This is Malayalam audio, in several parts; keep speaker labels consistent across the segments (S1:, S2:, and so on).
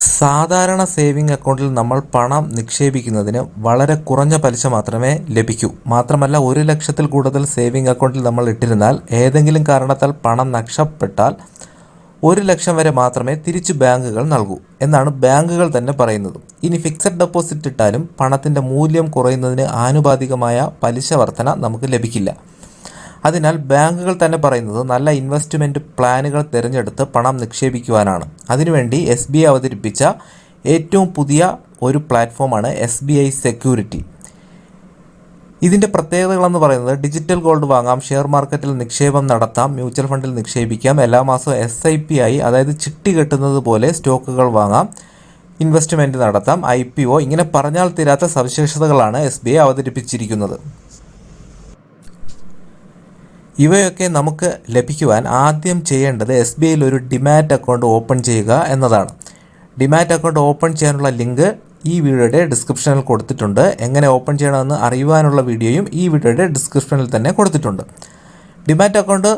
S1: സാധാരണ സേവിംഗ് അക്കൗണ്ടിൽ നമ്മൾ പണം നിക്ഷേപിക്കുന്നതിന് വളരെ കുറഞ്ഞ പലിശ മാത്രമേ ലഭിക്കൂ. മാത്രമല്ല ഒരു ലക്ഷത്തിൽ കൂടുതൽ സേവിംഗ് അക്കൗണ്ടിൽ നമ്മൾ ഇട്ടിരുന്നാൽ ഏതെങ്കിലും കാരണത്താൽ പണം നഷ്ടപ്പെട്ടാൽ ഒരു ലക്ഷം വരെ മാത്രമേ തിരിച്ചു ബാങ്കുകൾ നൽകൂ എന്നാണ് ബാങ്കുകൾ തന്നെ പറയുന്നത്. ഇനി ഫിക്സഡ് ഡെപ്പോസിറ്റ് ഇട്ടാലും പണത്തിന്റെ മൂല്യം കുറയുന്നതിന് ആനുപാതികമായ പലിശ വർധന നമുക്ക് ലഭിക്കില്ല. അതിനാൽ ബാങ്കുകൾ തന്നെ പറയുന്നത് നല്ല ഇൻവെസ്റ്റ്മെന്റ് പ്ലാനുകൾ തിരഞ്ഞെടുത്ത് പണം നിക്ഷേപിക്കുവാനാണ്. അതിനുവേണ്ടി എസ് ബി ഐ അവതരിപ്പിച്ച ഏറ്റവും പുതിയ ഒരു പ്ലാറ്റ്ഫോമാണ് എസ് ബി ഐ സെക്യൂരിറ്റി ഇതിന്റെ പ്രത്യേകതകളെന്ന് പറയുന്നത് ഡിജിറ്റൽ ഗോൾഡ് വാങ്ങാം ഷെയർ മാർക്കറ്റിൽ നിക്ഷേപം നടത്താം മ്യൂച്വൽ ഫണ്ടിൽ നിക്ഷേപിക്കാം എല്ലാ മാസവും എസ് ഐ പി ആയി അതായത് ചിട്ടി കെട്ടുന്നത് പോലെ സ്റ്റോക്കുകൾ വാങ്ങാം ഇൻവെസ്റ്റ്മെന്റ് നടത്താം ഐ പി ഒ ഇങ്ങനെ പറഞ്ഞാൽ തീരാത്ത സവിശേഷതകളാണ് എസ് ബി ഐ അവതരിപ്പിച്ചിരിക്കുന്നത്. ഇവയൊക്കെ നമുക്ക് ലഭിക്കുവാൻ ആദ്യം ചെയ്യേണ്ടത് എസ് ബി ഐയിൽ ഒരു ഡിമാറ്റ് അക്കൗണ്ട് ഓപ്പൺ ചെയ്യുക എന്നതാണ്. ഡിമാറ്റ് അക്കൗണ്ട് ഓപ്പൺ ചെയ്യാനുള്ള ലിങ്ക് ഈ വീഡിയോയുടെ ഡിസ്ക്രിപ്ഷനിൽ കൊടുത്തിട്ടുണ്ട്. എങ്ങനെ ഓപ്പൺ ചെയ്യണമെന്ന് അറിയുവാനുള്ള വീഡിയോയും ഈ വീഡിയോയുടെ ഡിസ്ക്രിപ്ഷനിൽ തന്നെ കൊടുത്തിട്ടുണ്ട്. ഡിമാറ്റ് അക്കൗണ്ട്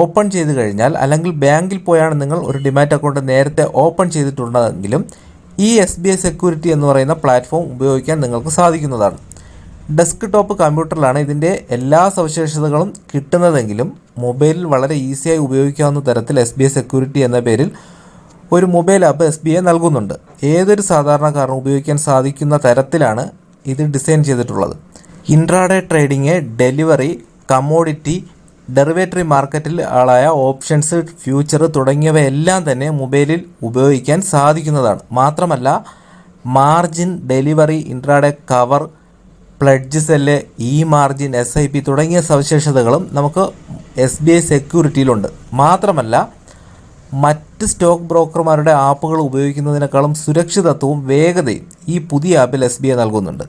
S1: ഓപ്പൺ ചെയ്ത് കഴിഞ്ഞാൽ അല്ലെങ്കിൽ ബാങ്കിൽ പോയാണ് നിങ്ങൾ ഒരു ഡിമാറ്റ് അക്കൗണ്ട് നേരത്തെ ഓപ്പൺ ചെയ്തിട്ടുണ്ടെങ്കിലും ഈ എസ് ബി ഐ സെക്യൂരിറ്റി എന്ന് പറയുന്ന പ്ലാറ്റ്ഫോം ഉപയോഗിക്കാൻ നിങ്ങൾക്ക് സാധിക്കുന്നതാണ്. ഡെസ്ക് ടോപ്പ് കമ്പ്യൂട്ടറിലാണ് ഇതിന്റെ എല്ലാ സവിശേഷതകളും കിട്ടുന്നതെങ്കിലും മൊബൈലിൽ വളരെ ഈസിയായി ഉപയോഗിക്കാവുന്ന തരത്തിൽ എസ് ബി ഐ സെക്യൂരിറ്റി എന്ന പേരിൽ ഒരു mobile app S B I നൽകുന്നുണ്ട്. ഏതൊരു സാധാരണക്കാരനും ഉപയോഗിക്കാൻ സാധിക്കുന്ന തരത്തിലാണ് ഇത് ഡിസൈൻ ചെയ്തിട്ടുള്ളത്. Intraday trading delivery commodity derivative മാർക്കറ്റിൽ ആളായ ഓപ്ഷൻസ് ഫ്യൂച്ചർ തുടങ്ങിയവയെല്ലാം തന്നെ മൊബൈലിൽ ഉപയോഗിക്കാൻ സാധിക്കുന്നതാണ്. മാത്രമല്ല margin delivery intraday cover pledge sell e margin S I P തുടങ്ങിയ സവിശേഷതകളും നമുക്ക് എസ് ബി ഐ സെക്യൂരിറ്റിയിലുണ്ട് മാത്രമല്ല മറ്റ് സ്റ്റോക്ക് ബ്രോക്കർമാരുടെ ആപ്പുകൾ ഉപയോഗിക്കുന്നതിനേക്കാളും സുരക്ഷിതത്വവും വേഗതയും ഈ പുതിയ ആപ്പിൽ എസ് ബി ഐ നൽകുന്നുണ്ട്.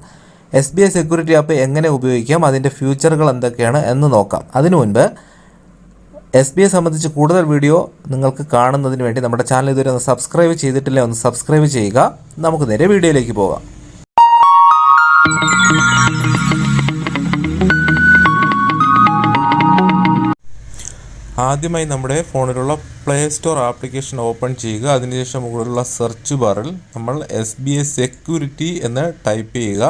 S1: S B I security app എങ്ങനെ ഉപയോഗിക്കാം അതിന്റെ ഫ്യൂച്ചറുകൾ എന്തൊക്കെയാണ് എന്ന് നോക്കാം. അതിനു മുൻപ് എസ് ബി ഐ സംബന്ധിച്ച് കൂടുതൽ വീഡിയോ നിങ്ങൾക്ക് കാണുന്നതിന് വേണ്ടി നമ്മുടെ ചാനൽ ഇതുവരെ ഒന്ന് സബ്സ്ക്രൈബ് ചെയ്തിട്ടില്ല ഒന്ന് സബ്സ്ക്രൈബ് ചെയ്യുക. നമുക്ക് നേരെ വീഡിയോയിലേക്ക് പോകാം. ആദ്യമായി നമ്മുടെ ഫോണിലുള്ള പ്ലേ സ്റ്റോർ ആപ്ലിക്കേഷൻ ഓപ്പൺ ചെയ്യുക. അതിനുശേഷം മുകളിലുള്ള സെർച്ച് ബാറിൽ നമ്മൾ എസ് ബി എ സെക്യൂരിറ്റി എന്ന് ടൈപ്പ് ചെയ്യുക.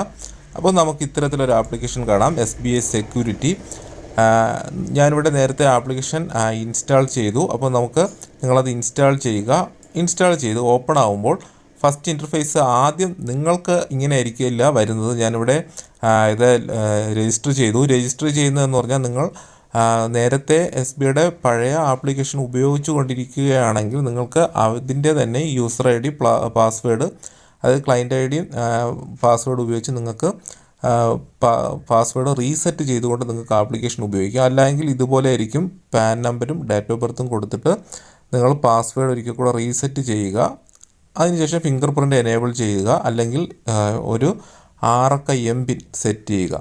S1: അപ്പോൾ നമുക്ക് ഇത്തരത്തിലൊരു ആപ്ലിക്കേഷൻ കാണാം എസ് ബി എ സെക്യൂരിറ്റി ഞാനിവിടെ നേരത്തെ ആപ്ലിക്കേഷൻ ഇൻസ്റ്റാൾ ചെയ്തു. അപ്പോൾ നമുക്ക് നിങ്ങളത് ഇൻസ്റ്റാൾ ചെയ്യുക. ഇൻസ്റ്റാൾ ചെയ്ത് ഓപ്പൺ ആകുമ്പോൾ ഫസ്റ്റ് ഇന്റർഫേസ് ആദ്യം നിങ്ങൾക്ക് ഇങ്ങനെ ആയിരിക്കില്ല വരുന്നത്. ഞാനിവിടെ ഇത് രജിസ്റ്റർ ചെയ്തു. രജിസ്റ്റർ ചെയ്യുന്നതെന്ന് പറഞ്ഞാൽ നിങ്ങൾ നേരത്തെ എസ് ബിയുടെ പഴയ ആപ്ലിക്കേഷൻ ഉപയോഗിച്ചു കൊണ്ടിരിക്കുകയാണെങ്കിൽ നിങ്ങൾക്ക് അതിന്റെ തന്നെ യൂസർ ഐ ഡി പാസ്വേഡ് അത് ക്ലയന്റ് ഐ ഡി പാസ്വേഡ് ഉപയോഗിച്ച് നിങ്ങൾക്ക് പാസ്വേഡ് റീസെറ്റ് ചെയ്തുകൊണ്ട് നിങ്ങൾക്ക് ആപ്ലിക്കേഷൻ ഉപയോഗിക്കാം. അല്ലെങ്കിൽ ഇതുപോലെ ആയിരിക്കും പാൻ നമ്പരും ഡേറ്റ് ഓഫ് ബർത്തും കൊടുത്തിട്ട് നിങ്ങൾ പാസ്വേഡ് ഒരിക്കൽ കൂടെ റീസെറ്റ് ചെയ്യുക. അതിനുശേഷം ഫിംഗർ പ്രിന്റ് എനേബിൾ ചെയ്യുക. അല്ലെങ്കിൽ ഒരു ആറക്ക എം പിൻ സെറ്റ് ചെയ്യുക.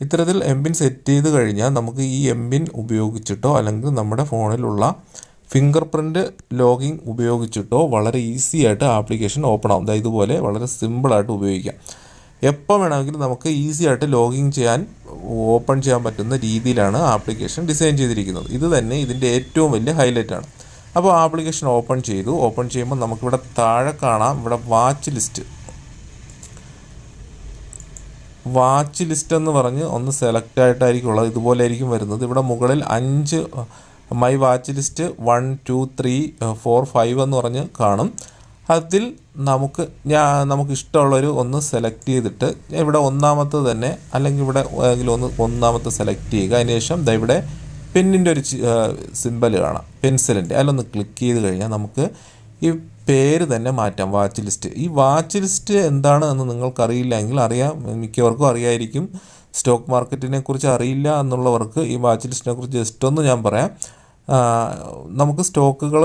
S1: ഇത്തരത്തിൽ എം പിൻ സെറ്റ് ചെയ്ത് കഴിഞ്ഞാൽ നമുക്ക് ഈ എം പിൻ ഉപയോഗിച്ചിട്ടോ അല്ലെങ്കിൽ നമ്മുടെ ഫോണിലുള്ള ഫിംഗർ പ്രിന്റ് ലോഗിൻ ഉപയോഗിച്ചിട്ടോ വളരെ ഈസി ആയിട്ട് ആപ്ലിക്കേഷൻ ഓപ്പൺ ആവും. അതായത് ഇതുപോലെ വളരെ സിമ്പിളായിട്ട് ഉപയോഗിക്കാം. എപ്പോൾ വേണമെങ്കിലും നമുക്ക് ഈസി ആയിട്ട് ലോഗിൻ ചെയ്യാൻ ഓപ്പൺ ചെയ്യാൻ പറ്റുന്ന രീതിയിലാണ് ആപ്ലിക്കേഷൻ ഡിസൈൻ ചെയ്തിരിക്കുന്നത്. ഇത് തന്നെ ഇതിന്റെ ഏറ്റവും വലിയ ഹൈലൈറ്റാണ് അപ്പോൾ ആപ്ലിക്കേഷൻ ഓപ്പൺ ചെയ്തു. ഓപ്പൺ ചെയ്യുമ്പോൾ നമുക്കിവിടെ താഴെ കാണാം. ഇവിടെ വാച്ച് ലിസ്റ്റ് വാച്ച് ലിസ്റ്റ് എന്ന് പറഞ്ഞ് ഒന്ന് സെലക്ട് ആയിട്ടായിരിക്കും ഉള്ളത്. ഇതുപോലെ ആയിരിക്കും വരുന്നത്. ഇവിടെ മുകളിൽ അഞ്ച് my watch list one two three four five എന്ന് പറഞ്ഞ് കാണും. അതിൽ നമുക്ക് ഞാൻ നമുക്ക് ഇഷ്ടമുള്ളൊരു ഒന്ന് സെലക്ട് ചെയ്തിട്ട് ഇവിടെ ഒന്നാമത്തെ തന്നെ അല്ലെങ്കിൽ ഇവിടെ ഏതെങ്കിലും ഒന്ന് ഒന്നാമത്തെ സെലക്ട് ചെയ്യുക. അതിനുശേഷം ദാ ഇവിടെ പെന്നിന്റെ ഒരു സിമ്പൽ കാണാം. പെൻസിലിന്റെ അതിലൊന്ന് ക്ലിക്ക് ചെയ്ത് കഴിഞ്ഞാൽ നമുക്ക് ഈ പേര് തന്നെ മാറ്റാം വാച്ച് ലിസ്റ്റ് ഈ വാച്ച് ലിസ്റ്റ് എന്താണ് എന്ന് നിങ്ങൾക്കറിയില്ലെങ്കിൽ അറിയാം മിക്കവർക്കും അറിയായിരിക്കും. സ്റ്റോക്ക് മാർക്കറ്റിനെ കുറിച്ച് അറിയില്ല എന്നുള്ളവർക്ക് ഈ വാച്ച് ലിസ്റ്റിനെ കുറിച്ച് ജസ്റ്റ് ഒന്ന് ഞാൻ പറയാം. നമുക്ക് സ്റ്റോക്കുകൾ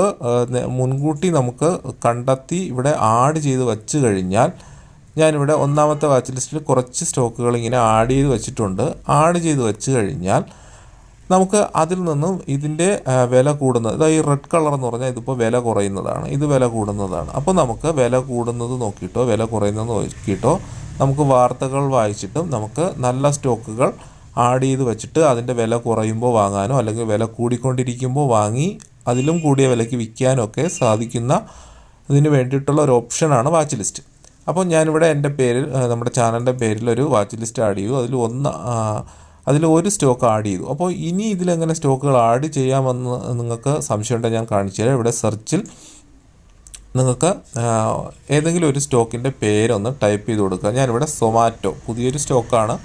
S1: മുൻകൂട്ടി നമുക്ക് കണ്ടെത്തി ഇവിടെ ആഡ് ചെയ്ത് വച്ച് കഴിഞ്ഞാൽ ഞാനിവിടെ ഒന്നാമത്തെ വാച്ച് ലിസ്റ്റിൽ കുറച്ച് സ്റ്റോക്കുകൾ ഇങ്ങനെ ആഡ് ചെയ്ത് വെച്ചിട്ടുണ്ട്. ആഡ് ചെയ്ത് വെച്ച് കഴിഞ്ഞാൽ നമുക്ക് അതിൽ നിന്നും ഇതിന്റെ വില കൂടുന്നത് ഇതാ ഈ റെഡ് കളർ എന്ന് പറഞ്ഞാൽ ഇതിപ്പോൾ വില കുറയുന്നതാണ് ഇത് വില കൂടുന്നതാണ്. അപ്പോൾ നമുക്ക് വില കൂടുന്നത് നോക്കിയിട്ടോ വില കുറയുന്നത് നോക്കിയിട്ടോ നമുക്ക് വാർത്തകൾ വായിച്ചിട്ടും നമുക്ക് നല്ല സ്റ്റോക്കുകൾ ആഡ് ചെയ്ത് വെച്ചിട്ട് അതിന്റെ വില കുറയുമ്പോൾ വാങ്ങാനോ അല്ലെങ്കിൽ വില കൂടിക്കൊണ്ടിരിക്കുമ്പോൾ വാങ്ങി അതിലും കൂടിയ വിലയ്ക്ക് വിൽക്കാനോ ഒക്കെ സാധിക്കുന്ന ഇതിന് വേണ്ടിയിട്ടുള്ള ഒരു ഓപ്ഷനാണ് വാച്ച് ലിസ്റ്റ്. അപ്പോൾ ഞാനിവിടെ എന്റെ പേരിൽ നമ്മുടെ ചാനലിന്റെ പേരിൽ ഒരു വാച്ച് ലിസ്റ്റ് ആഡ് ചെയ്തു. അതിൽ ഒന്ന് അതിൽ ഒരു സ്റ്റോക്ക് ആഡ് ചെയ്തു. അപ്പോൾ ഇനി ഇതിലെങ്ങനെ സ്റ്റോക്കുകൾ ആഡ് ചെയ്യാമെന്ന് നിങ്ങൾക്ക് സംശയമുണ്ടെങ്കിൽ ഞാൻ കാണിച്ചു തരാം. ഇവിടെ സെർച്ചിൽ നിങ്ങൾക്ക് ഏതെങ്കിലും ഒരു സ്റ്റോക്കിന്റെ പേരൊന്ന് ടൈപ്പ് ചെയ്ത് കൊടുക്കുക. ഞാനിവിടെ സൊമാറ്റോ പുതിയൊരു സ്റ്റോക്കാണ്.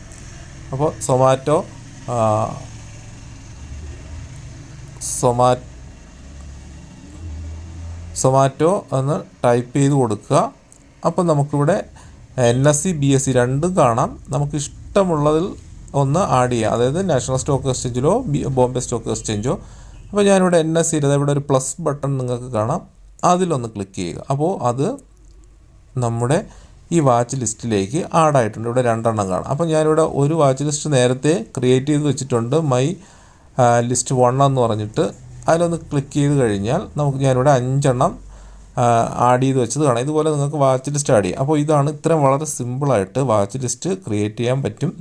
S1: അപ്പോൾ സൊമാറ്റോ സൊമാ സൊമാറ്റോ എന്ന് ടൈപ്പ് ചെയ്ത് കൊടുക്കുക. അപ്പോൾ നമുക്കിവിടെ N S C B S C രണ്ടും കാണാം. നമുക്ക് ഇഷ്ടമുള്ളതിൽ ഒന്ന് ആഡ് ചെയ്യുക. അതായത് നാഷണൽ സ്റ്റോക്ക് എക്സ്ചേഞ്ചിലോ ബോംബെ സ്റ്റോക്ക് എക്സ്ചേഞ്ചോ അപ്പോൾ ഞാനിവിടെ എൻ എസ് സിയുടെ ഇവിടെ ഒരു പ്ലസ് ബട്ടൺ നിങ്ങൾക്ക് കാണാം. അതിലൊന്ന് ക്ലിക്ക് ചെയ്യുക. അപ്പോൾ അത് നമ്മുടെ ഈ വാച്ച് ലിസ്റ്റിലേക്ക് ആഡായിട്ടുണ്ട് ഇവിടെ രണ്ടെണ്ണം കാണാം. അപ്പോൾ ഞാനിവിടെ ഒരു വാച്ച് ലിസ്റ്റ് നേരത്തെ ക്രിയേറ്റ് ചെയ്ത് വെച്ചിട്ടുണ്ട്. മൈ ലിസ്റ്റ് വൺ എന്ന് പറഞ്ഞിട്ട്. അതിലൊന്ന് ക്ലിക്ക് ചെയ്ത് കഴിഞ്ഞാൽ നമുക്ക് ഞാനിവിടെ അഞ്ചെണ്ണം ആഡ് ചെയ്ത് വെച്ചത് കാണാം. ഇതുപോലെ നിങ്ങൾക്ക് വാച്ച് ലിസ്റ്റ് ആഡ് ചെയ്യാം. അപ്പോൾ ഇതാണ് ഇത്രയും വളരെ സിമ്പിളായിട്ട് വാച്ച് ലിസ്റ്റ് ക്രിയേറ്റ് ചെയ്യാൻ പറ്റും.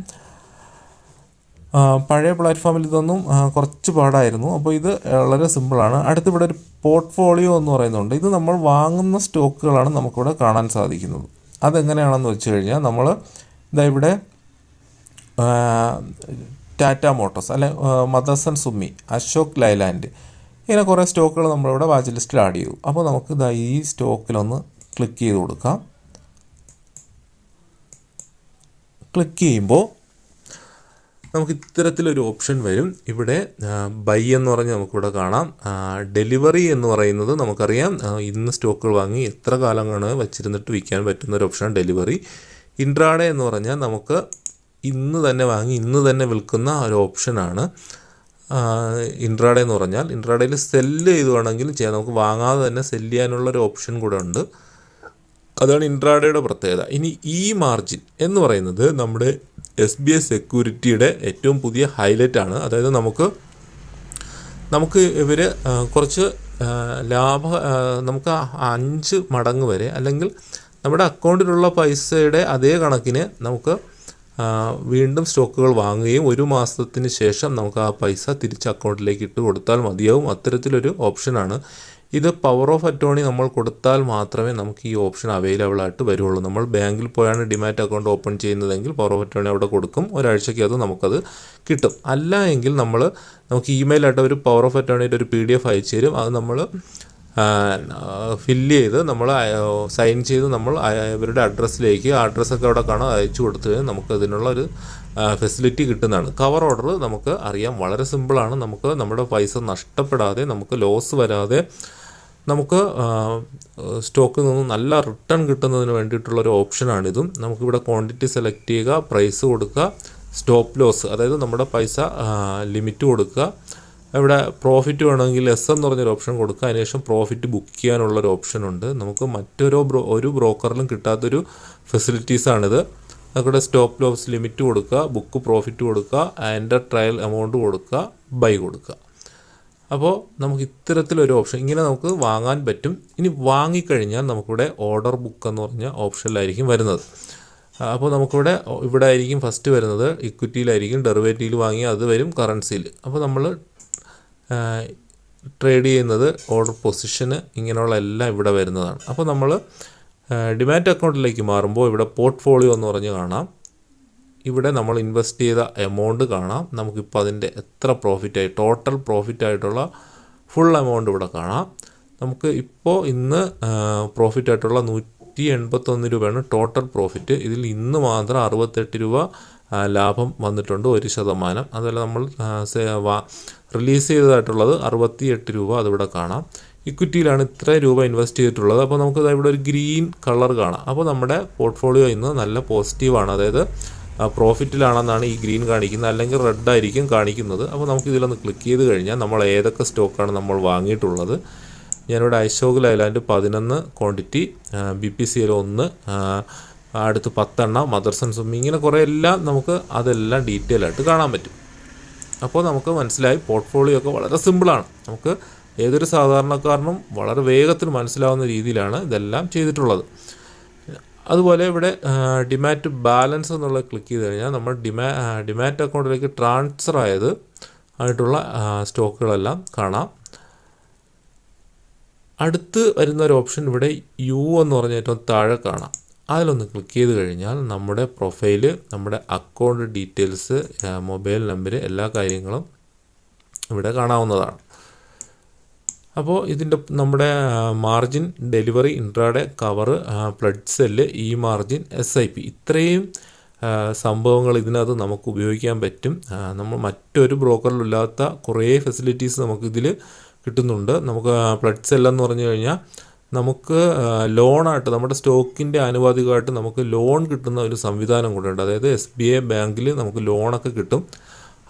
S1: പഴയ പ്ലാറ്റ്ഫോമിൽ ഇതൊന്നും കുറച്ച് പാടായിരുന്നു. അപ്പോൾ ഇത് വളരെ സിമ്പിളാണ്. അടുത്ത് ഇവിടെ ഒരു പോർട്ട്ഫോളിയോ എന്ന് പറയുന്നുണ്ട്. ഇത് നമ്മൾ വാങ്ങുന്ന സ്റ്റോക്കുകളാണ് നമുക്കിവിടെ കാണാൻ സാധിക്കുന്നത്. അതെങ്ങനെയാണെന്ന് വെച്ച് കഴിഞ്ഞാൽ നമ്മൾ ഇതാ ഇവിടെ ടാറ്റ മോട്ടോഴ്സ് അല്ലെ മദർസൺ സുമ്മി അശോക് ലൈലാൻഡ് ഇങ്ങനെ കുറേ സ്റ്റോക്കുകൾ നമ്മളിവിടെ വാച്ച് ലിസ്റ്റിൽ ആഡ് ചെയ്തു. അപ്പോൾ നമുക്ക് ഇതാ ഈ സ്റ്റോക്കിലൊന്ന് ക്ലിക്ക് ചെയ്ത് കൊടുക്കാം. ക്ലിക്ക് ചെയ്യുമ്പോൾ നമുക്ക് ഇത്തരത്തിലൊരു ഓപ്ഷൻ വരും. ഇവിടെ ബൈ എന്ന് പറഞ്ഞ് നമുക്കിവിടെ കാണാം. ഡെലിവറി എന്ന് പറയുന്നത് നമുക്കറിയാം. ഇന്ന് സ്റ്റോക്കുകൾ വാങ്ങി എത്ര കാലമാണ് വെച്ചിരുന്നിട്ട് വിൽക്കാൻ പറ്റുന്ന ഒരു ഓപ്ഷനാണ് ഡെലിവറി ഇൻട്രാഡേ എന്ന് പറഞ്ഞാൽ നമുക്ക് ഇന്ന് തന്നെ വാങ്ങി ഇന്ന് തന്നെ വിൽക്കുന്ന ഒരു ഓപ്ഷനാണ്. ഇൻട്രാഡേ എന്ന് പറഞ്ഞാൽ. ഇൻട്രാഡേയിൽ സെല്ല് ചെയ്തുവാണെങ്കിൽ ചെയ്യാം. നമുക്ക് വാങ്ങാതെ തന്നെ സെല്ല് ചെയ്യാനുള്ള ഒരു ഓപ്ഷൻ കൂടെ ഉണ്ട്. അതാണ് ഇൻട്രാഡേയുടെ പ്രത്യേകത. ഇനി ഈ മാർജിൻ എന്ന് പറയുന്നത് നമ്മുടെ എസ് ബി ഐ സെക്യൂരിറ്റിയുടെ ഏറ്റവും പുതിയ ഹൈലൈറ്റ് ആണ്. അതായത് നമുക്ക് നമുക്ക് ഇവർ കുറച്ച് ലാഭ നമുക്ക് അഞ്ച് മടങ്ങ് വരെ അല്ലെങ്കിൽ നമ്മുടെ അക്കൗണ്ടിലുള്ള പൈസയുടെ അതേ കണക്കിന് നമുക്ക് വീണ്ടും സ്റ്റോക്കുകൾ വാങ്ങുകയും ഒരു മാസത്തിന് ശേഷം നമുക്ക് ആ പൈസ തിരിച്ച് അക്കൗണ്ടിലേക്ക് ഇട്ട് കൊടുത്താൽ മതിയാവും. അത്തരത്തിലൊരു ഓപ്ഷനാണ് ഇത് പവർ ഓഫ് അറ്റോണി നമ്മൾ കൊടുത്താൽ മാത്രമേ നമുക്ക് ഈ ഓപ്ഷൻ അവൈലബിൾ ആയിട്ട് വരുള്ളൂ. നമ്മൾ ബാങ്കിൽ പോയാണ് ഡിമാറ്റ് അക്കൗണ്ട് ഓപ്പൺ ചെയ്യുന്നതെങ്കിൽ പവർ ഓഫ് അറ്റോണി അവിടെ കൊടുക്കും. ഒരാഴ്ചയ്ക്ക് അത് നമുക്കത് കിട്ടും. അല്ല എങ്കിൽ നമ്മൾ നമുക്ക് ഇമെയിലായിട്ട് ഒരു പവർ ഓഫ് അറ്റോണിയുടെ ഒരു പി ഡി എഫ് അയച്ചു തരും. അത് നമ്മൾ ഫില്ല് ചെയ്ത് നമ്മൾ സൈൻ ചെയ്ത് നമ്മൾ ഇവരുടെ അഡ്രസ്സിലേക്ക് ആ അഡ്രസ്സൊക്കെ അവിടെ കാണാൻ അയച്ചു കൊടുത്തു കഴിഞ്ഞാൽ നമുക്ക് അതിനുള്ള ഒരു ഫെസിലിറ്റി കിട്ടുന്നതാണ്. കവർ ഓർഡർ നമുക്ക് അറിയാം. വളരെ സിമ്പിളാണ് നമുക്ക് നമ്മുടെ പൈസ നഷ്ടപ്പെടാതെ നമുക്ക് ലോസ് വരാതെ നമുക്ക് സ്റ്റോക്കിൽ നിന്ന് നല്ല റിട്ടേൺ കിട്ടുന്നതിന് വേണ്ടിയിട്ടുള്ള ഒരു ഓപ്ഷനാണിതും. നമുക്കിവിടെ ക്വാണ്ടിറ്റി സെലക്ട് ചെയ്യുക പ്രൈസ് കൊടുക്കുക സ്റ്റോപ്പ് ലോസ് അതായത് നമ്മുടെ പൈസ ലിമിറ്റ് കൊടുക്കുക. ഇവിടെ പ്രോഫിറ്റ് വേണമെങ്കിൽ എസ് എന്ന് പറഞ്ഞൊരു ഓപ്ഷൻ കൊടുക്കുക. അതിനുശേഷം പ്രോഫിറ്റ് ബുക്ക് ചെയ്യാനുള്ളൊരു ഓപ്ഷൻ ഉണ്ട് നമുക്ക് മറ്റൊരു ബ്രോ ഒരു ബ്രോക്കറിലും കിട്ടാത്തൊരു ഫെസിലിറ്റീസാണിത്. നമുക്കിവിടെ സ്റ്റോപ്പ് ലോസ് ലിമിറ്റ് കൊടുക്കുക ബുക്ക് പ്രോഫിറ്റ് കൊടുക്കുക അതിന്റെ ട്രയൽ എമൗണ്ട് കൊടുക്കുക ബൈ കൊടുക്കുക. അപ്പോൾ നമുക്ക് ഇത്തരത്തിലൊരു ഓപ്ഷൻ ഇങ്ങനെ നമുക്ക് വാങ്ങാൻ പറ്റും. ഇനി വാങ്ങിക്കഴിഞ്ഞാൽ നമുക്കിവിടെ ഓർഡർ ബുക്ക് എന്ന് പറഞ്ഞ ഓപ്ഷനിലായിരിക്കും വരുന്നത്. അപ്പോൾ നമുക്കിവിടെ ഇവിടെ ആയിരിക്കും ഫസ്റ്റ് വരുന്നത് ഇക്വിറ്റിയിലായിരിക്കും ഡെറിവേറ്റീവിൽ വാങ്ങി അത് വരും കറൻസിയിൽ അപ്പോൾ നമ്മൾ ട്രേഡ് ചെയ്യുന്നത് ഓർഡർ പൊസിഷന് ഇങ്ങനെയുള്ള എല്ലാം ഇവിടെ വരുന്നതാണ്. അപ്പോൾ നമ്മൾ ഡിമാറ്റ് അക്കൗണ്ടിലേക്ക് മാറുമ്പോൾ ഇവിടെ പോർട്ട്ഫോളിയോ എന്ന് പറഞ്ഞ് കാണാം. ഇവിടെ നമ്മൾ ഇൻവെസ്റ്റ് ചെയ്ത എമൗണ്ട് കാണാം. നമുക്കിപ്പോൾ അതിന്റെ എത്ര പ്രോഫിറ്റായി ടോട്ടൽ പ്രോഫിറ്റ് ആയിട്ടുള്ള ഫുൾ എമൗണ്ട് ഇവിടെ കാണാം. നമുക്ക് ഇപ്പോൾ ഇന്ന് പ്രോഫിറ്റ് ആയിട്ടുള്ള നൂറ്റി എൺപത്തൊന്ന് രൂപയാണ് ടോട്ടൽ പ്രോഫിറ്റ് ഇതിൽ ഇന്ന് മാത്രം അറുപത്തെട്ട് രൂപ ലാഭം വന്നിട്ടുണ്ട് ഒരു ശതമാനം. അതുപോലെ നമ്മൾ റിലീസ് ചെയ്തതായിട്ടുള്ളത് അറുപത്തി എട്ട് രൂപ അതിവിടെ കാണാം. ഇക്വിറ്റിയിലാണ് ഇത്ര രൂപ ഇൻവെസ്റ്റ് ചെയ്തിട്ടുള്ളത്. അപ്പോൾ നമുക്ക് ഇവിടെ ഒരു ഗ്രീൻ കളർ കാണാം. അപ്പോൾ നമ്മുടെ പോർട്ട്ഫോളിയോ ഇന്ന് നല്ല പോസിറ്റീവാണ് അതായത് പ്രോഫിറ്റിലാണെന്നാണ് ഈ ഗ്രീൻ കാണിക്കുന്നത്. അല്ലെങ്കിൽ റെഡ് ആയിരിക്കും കാണിക്കുന്നത്. അപ്പോൾ നമുക്ക് ഇതിലൊന്ന് ക്ലിക്ക് ചെയ്ത് കഴിഞ്ഞാൽ നമ്മൾ ഏതൊക്കെ സ്റ്റോക്കാണ് നമ്മൾ വാങ്ങിയിട്ടുള്ളത്. ഞാനിവിടെ അശോക് ലൈലാൻഡ് പതിനൊന്ന് quantity B P C L ഒന്ന് അടുത്ത് പത്തെണ്ണം മദർസൺ സുമ്മി ഇങ്ങനെ കുറേ എല്ലാം നമുക്ക് അതെല്ലാം ഡീറ്റെയിൽ ആയിട്ട് കാണാൻ പറ്റും. അപ്പോൾ നമുക്ക് മനസ്സിലായി പോർട്ട്ഫോളിയോ ഒക്കെ വളരെ സിമ്പിളാണ് നമുക്ക് ഏതൊരു സാധാരണക്കാരനും വളരെ വേഗത്തിൽ മനസ്സിലാവുന്ന രീതിയിലാണ് ഇതെല്ലാം ചെയ്തിട്ടുള്ളത്. അതുപോലെ ഇവിടെ ഡിമാറ്റ് ബാലൻസ് എന്നുള്ളത് ക്ലിക്ക് ചെയ്ത് കഴിഞ്ഞാൽ നമ്മൾ ഡിമാ ഡിമാറ്റ് അക്കൗണ്ടിലേക്ക് ട്രാൻസ്ഫർ ആയത് ആയിട്ടുള്ള സ്റ്റോക്കുകളെല്ലാം കാണാം. അടുത്ത് വരുന്ന ഒരു ഓപ്ഷൻ ഇവിടെ യു എന്ന് പറഞ്ഞ ഏറ്റവും താഴെ കാണാം. അതിലൊന്ന് ക്ലിക്ക് ചെയ്ത് കഴിഞ്ഞാൽ നമ്മുടെ പ്രൊഫൈൽ നമ്മുടെ അക്കൗണ്ട് ഡീറ്റെയിൽസ് മൊബൈൽ നമ്പർ എല്ലാ കാര്യങ്ങളും ഇവിടെ കാണാവുന്നതാണ്. അപ്പോൾ ഇതിന്റെ നമ്മുടെ margin delivery intraday cover pledge sell e margin S I P ഇത്രയും സംഭവങ്ങൾ ഇതിനകത്ത് നമുക്ക് ഉപയോഗിക്കാൻ പറ്റും. നമ്മൾ മറ്റൊരു ബ്രോക്കറിലില്ലാത്ത കുറേ ഫെസിലിറ്റീസ് നമുക്കിതിൽ കിട്ടുന്നുണ്ട്. നമുക്ക് ബ്ലഡ് സെല്ലെന്ന് പറഞ്ഞു കഴിഞ്ഞാൽ നമുക്ക് ലോണായിട്ട് നമ്മുടെ സ്റ്റോക്കിന്റെ ആനുപാതികമായിട്ട് നമുക്ക് ലോൺ കിട്ടുന്ന ഒരു സംവിധാനം കൂടെ ഉണ്ട്. അതായത് എസ് ബി ഐ ബാങ്കിൽ നമുക്ക് ലോണൊക്കെ കിട്ടും.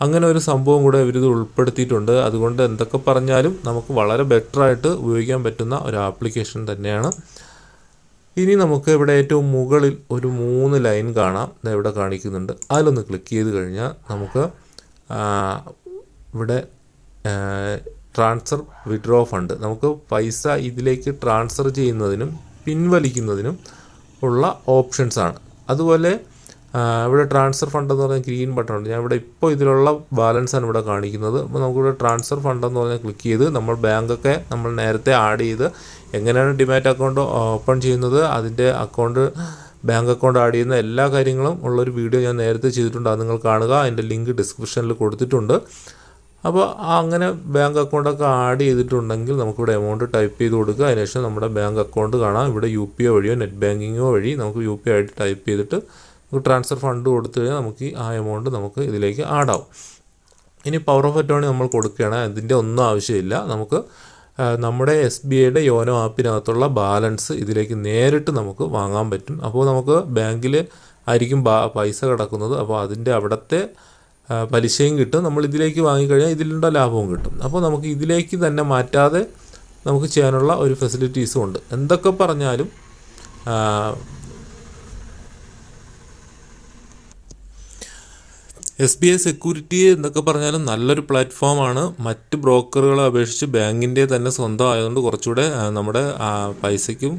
S1: അങ്ങനെ ഒരു സംഭവം കൂടെ ഇവരിത് ഉൾപ്പെടുത്തിയിട്ടുണ്ട്. അതുകൊണ്ട് എന്തൊക്കെ പറഞ്ഞാലും നമുക്ക് വളരെ ബെറ്ററായിട്ട് ഉപയോഗിക്കാൻ പറ്റുന്ന ഒരു ആപ്ലിക്കേഷൻ തന്നെയാണ്. ഇനി നമുക്ക് ഇവിടെ ഏറ്റവും മുകളിൽ ഒരു മൂന്ന് ലൈൻ കാണാം. ഇവിടെ കാണിക്കുന്നുണ്ട്. അതിലൊന്ന് ക്ലിക്ക് ചെയ്ത് കഴിഞ്ഞാൽ നമുക്ക് ഇവിടെ ട്രാൻസ്ഫർ വിഡ്രോ ഫണ്ട് നമുക്ക് പൈസ ഇതിലേക്ക് ട്രാൻസ്ഫർ ചെയ്യുന്നതിനും പിൻവലിക്കുന്നതിനും ഉള്ള ഓപ്ഷൻസാണ് അതുപോലെ ഇവിടെ ട്രാൻസ്ഫർ ഫണ്ട് എന്ന് പറഞ്ഞ ഗ്രീൻ ബട്ടൺ ഉണ്ട്. ഞാൻ ഇവിടെ ഇപ്പോൾ ഇതിലുള്ള ബാലൻസാണ് ഇവിടെ കാണിക്കുന്നത്. അപ്പോൾ നമുക്കിവിടെ ട്രാൻസ്ഫർ ഫണ്ട് എന്ന് പറഞ്ഞാൽ ക്ലിക്ക് ചെയ്ത് നമ്മൾ ബാങ്കൊക്കെ നമ്മൾ നേരത്തെ ആഡ് ചെയ്ത് എങ്ങനെയാണ് ഡിമാറ്റ് അക്കൗണ്ട് ഓപ്പൺ ചെയ്യുന്നത് അതിന്റെ അക്കൗണ്ട് ബാങ്ക് അക്കൗണ്ട് ആഡ് ചെയ്യുന്ന എല്ലാ കാര്യങ്ങളും ഉള്ളൊരു വീഡിയോ ഞാൻ നേരത്തെ ചെയ്തിട്ടുണ്ട്. അത് നിങ്ങൾ കാണുക. അതിന്റെ ലിങ്ക് ഡിസ്ക്രിപ്ഷനിൽ കൊടുത്തിട്ടുണ്ട്. അപ്പോൾ അങ്ങനെ ബാങ്ക് അക്കൗണ്ടൊക്കെ ആഡ് ചെയ്തിട്ടുണ്ടെങ്കിൽ നമുക്കിവിടെ എമൗണ്ട് ടൈപ്പ് ചെയ്ത് കൊടുക്കുക. അതിനുശേഷം നമ്മുടെ ബാങ്ക് അക്കൗണ്ട് കാണാം. ഇവിടെ യു പി ഐ വഴിയോ നെറ്റ് ബാങ്കിങ്ങോ വഴി നമുക്ക് യു പി ഐ ആയിട്ട് ടൈപ്പ് ചെയ്തിട്ട് ട്രാൻസ്ഫർ ഫണ്ട് കൊടുത്തു കഴിഞ്ഞാൽ നമുക്ക് ആ എമൗണ്ട് നമുക്ക് ഇതിലേക്ക് ആഡ് ആവും. ഇനി പവർ ഓഫ് അറ്റോണി നമ്മൾ കൊടുക്കുകയാണ്. അതിന്റെ ഒന്നും ആവശ്യമില്ല. നമുക്ക് നമ്മുടെ എസ് ബി ഐയുടെ യോനോ ആപ്പിനകത്തുള്ള ബാലൻസ് ഇതിലേക്ക് നേരിട്ട് നമുക്ക് വാങ്ങാൻ പറ്റും. അപ്പോൾ നമുക്ക് ബാങ്കിൽ ആയിരിക്കും പൈസ കിടക്കുന്നത്. അപ്പോൾ അതിന്റെ അവിടുത്തെ പലിശയും കിട്ടും. നമ്മൾ ഇതിലേക്ക് വാങ്ങിക്കഴിഞ്ഞാൽ ഇതിലുള്ള ലാഭവും കിട്ടും. അപ്പോൾ നമുക്ക് ഇതിലേക്ക് തന്നെ മാറ്റാതെ നമുക്ക് ചെയ്യാനുള്ള ഒരു ഫെസിലിറ്റീസും ഉണ്ട്. എന്തൊക്കെ പറഞ്ഞാലും എസ് ബി ഐ സെക്യൂരിറ്റി എന്നൊക്കെ പറഞ്ഞാലും നല്ലൊരു പ്ലാറ്റ്ഫോമാണ്. മറ്റ് ബ്രോക്കറുകളെ അപേക്ഷിച്ച് ബാങ്കിന്റെ തന്നെ സ്വന്തം ആയതുകൊണ്ട് കുറച്ചുകൂടെ നമ്മുടെ പൈസയ്ക്കും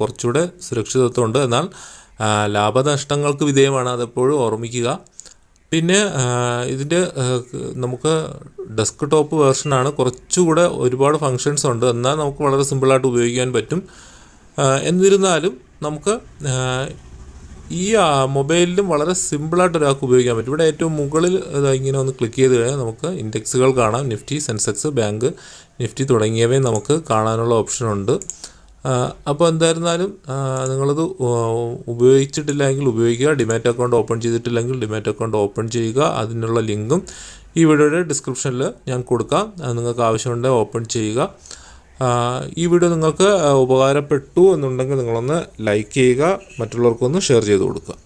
S1: കുറച്ചുകൂടെ സുരക്ഷിതത്വമുണ്ട്. എന്നാൽ ലാഭനഷ്ടങ്ങൾക്ക് വിധേയമാണ് അതെപ്പോഴും ഓർമ്മിക്കുക. പിന്നെ ഇതിന്റെ നമുക്ക് ഡെസ്ക് ടോപ്പ് വേർഷനാണ്. കുറച്ചുകൂടെ ഒരുപാട് ഫങ്ഷൻസ് ഉണ്ട്. എന്നാൽ നമുക്ക് വളരെ സിമ്പിളായിട്ട് ഉപയോഗിക്കാൻ പറ്റും. എന്നിരുന്നാലും നമുക്ക് ഈ മൊബൈലിലും വളരെ സിമ്പിളായിട്ട് ഒരാൾക്ക് ഉപയോഗിക്കാൻ പറ്റും. ഇവിടെ ഏറ്റവും മുകളിൽ ഇങ്ങനെ ഒന്ന് ക്ലിക്ക് ചെയ്ത് കഴിഞ്ഞാൽ നമുക്ക് ഇൻഡെക്സുകൾ കാണാം. നിഫ്റ്റി സെൻസെക്സ് ബാങ്ക് നിഫ്റ്റി തുടങ്ങിയവയും നമുക്ക് കാണാനുള്ള ഓപ്ഷനുണ്ട് അപ്പോൾ എന്തായിരുന്നാലും നിങ്ങളത് ഉപയോഗിച്ചിട്ടില്ലെങ്കിൽ ഉപയോഗിക്കുക. ഡിമാറ്റ് അക്കൗണ്ട് ഓപ്പൺ ചെയ്തിട്ടില്ലെങ്കിൽ ഡിമാറ്റ് അക്കൗണ്ട് ഓപ്പൺ ചെയ്യുക. അതിനുള്ള ലിങ്കും ഈ വീഡിയോയുടെ ഡിസ്ക്രിപ്ഷനിൽ ഞാൻ കൊടുക്കാം. നിങ്ങൾക്ക് ആവശ്യമുണ്ടെങ്കിൽ ഓപ്പൺ ചെയ്യുക. ഈ വീഡിയോ നിങ്ങൾക്ക് ഉപകാരപ്പെട്ടു എന്നുണ്ടെങ്കിൽ നിങ്ങളൊന്ന് ലൈക്ക് ചെയ്യുക മറ്റുള്ളവർക്കൊന്ന് ഷെയർ ചെയ്ത് കൊടുക്കുക.